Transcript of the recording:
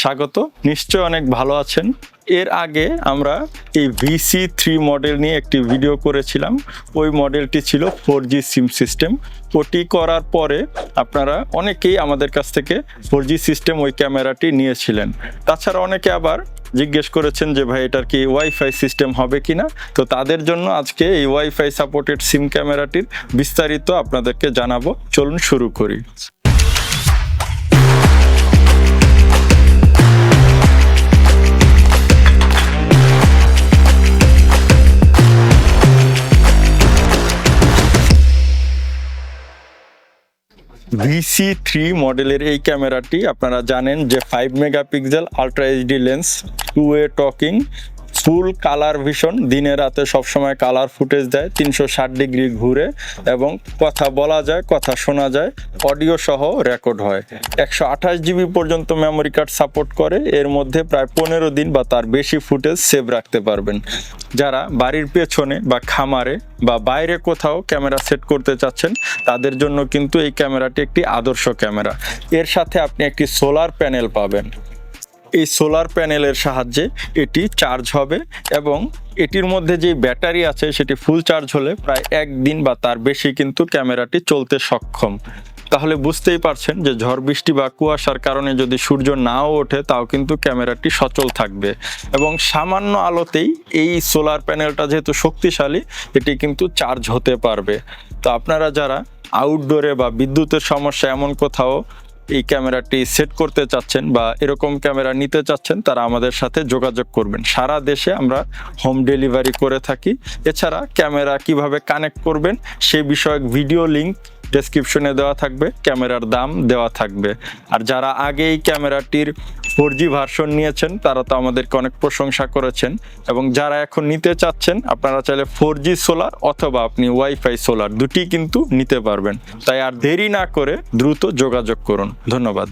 স্বাগত। নিশ্চয় অনেক ভালো আছেন। এর আগে আমরা এই ভিসি থ্রি মডেল নিয়ে একটি ভিডিও করেছিলাম। ওই মডেলটি ছিল ফোর জি সিম সিস্টেম ওটি করার পরে আপনারা অনেকেই আমাদের কাছ থেকে ফোর জি সিস্টেম ওই ক্যামেরাটি নিয়েছিলেন। তাছাড়া অনেকে আবার জিজ্ঞেস করেছেন যে, ভাই, এটার কি ওয়াইফাই সিস্টেম হবে কিনা তো তাদের জন্য আজকে এই ওয়াইফাই সাপোর্টেড সিম ক্যামেরাটির বিস্তারিত আপনাদেরকে জানাব। চলুন শুরু করি। ভিসি থ্রি মডেলের এই ক্যামেরাটি আপনারা জানেন যে five megapixel ultra HD lens two way talking full colour vision দিনে রাতে সবসময় কালার ফুটেজ দেয়, তিনশো ষাট ডিগ্রি ঘুরে এবং কথা বলা যায়, কথা শোনা যায়, অডিও সহ রেকর্ড হয়। একশো আঠাশ জিবি পর্যন্ত মেমোরি কার্ড সাপোর্ট করে, এর মধ্যে প্রায় পনেরো দিন বা তার বেশি ফুটেজ সেভ রাখতে পারবেন। যারা বাড়ির পেছনে বা খামারে বা বাইরে কোথাও ক্যামেরা সেট করতে চাচ্ছেন, তাদের জন্য কিন্তু এই ক্যামেরাটি একটি আদর্শ ক্যামেরা। এর সাথে আপনি একটি সোলার প্যানেল পাবেন। এই সোলার প্যানেলের সাহায্যে এটি চার্জ হবে এবং এটির মধ্যে যে ব্যাটারি আছে সেটি ফুল চার্জ হলে প্রায় একদিন বা তার বেশি কিন্তু ক্যামেরাটি চলতে সক্ষম। তাহলে বুঝতেই পারছেন যে ঝড় বৃষ্টি বা কুয়াশার কারণে যদি সূর্য নাও ওঠে, তাও কিন্তু ক্যামেরাটি সচল থাকবে। এবং সামান্য আলোতেই এই সোলার প্যানেলটা যেহেতু শক্তিশালী, এটি কিন্তু চার্জ হতে পারবে। তো আপনারা যারা আউটডোরে বা বিদ্যুতের সমস্যা এমন কোথাও এই ক্যামেরাটি সেট করতে চাচ্ছেন বা এরকম ক্যামেরা নিতে চাচ্ছেন, তারা আমাদের সাথে যোগাযোগ করবেন। সারা দেশে আমরা হোম ডেলিভারি করে থাকি। এছাড়া ক্যামেরা কীভাবে কানেক্ট করবেন, সে বিষয়ক ভিডিও লিঙ্ক ডেসক্রিপশনে দেওয়া থাকবে, ক্যামেরার দাম দেওয়া থাকবে। আর যারা আগে এই ক্যামেরাটির ফোর জি ভার্সন নিয়েছেন, তারা তো আমাদেরকে অনেক প্রশংসা করেছেন। এবং যারা এখন নিতে চাচ্ছেন, আপনারা চাইলে ফোর জি সোলার অথবা আপনি ওয়াইফাই সোলার দুটি কিন্তু নিতে পারবেন। তাই আর দেরি না করে দ্রুত যোগাযোগ করুন। ধন্যবাদ।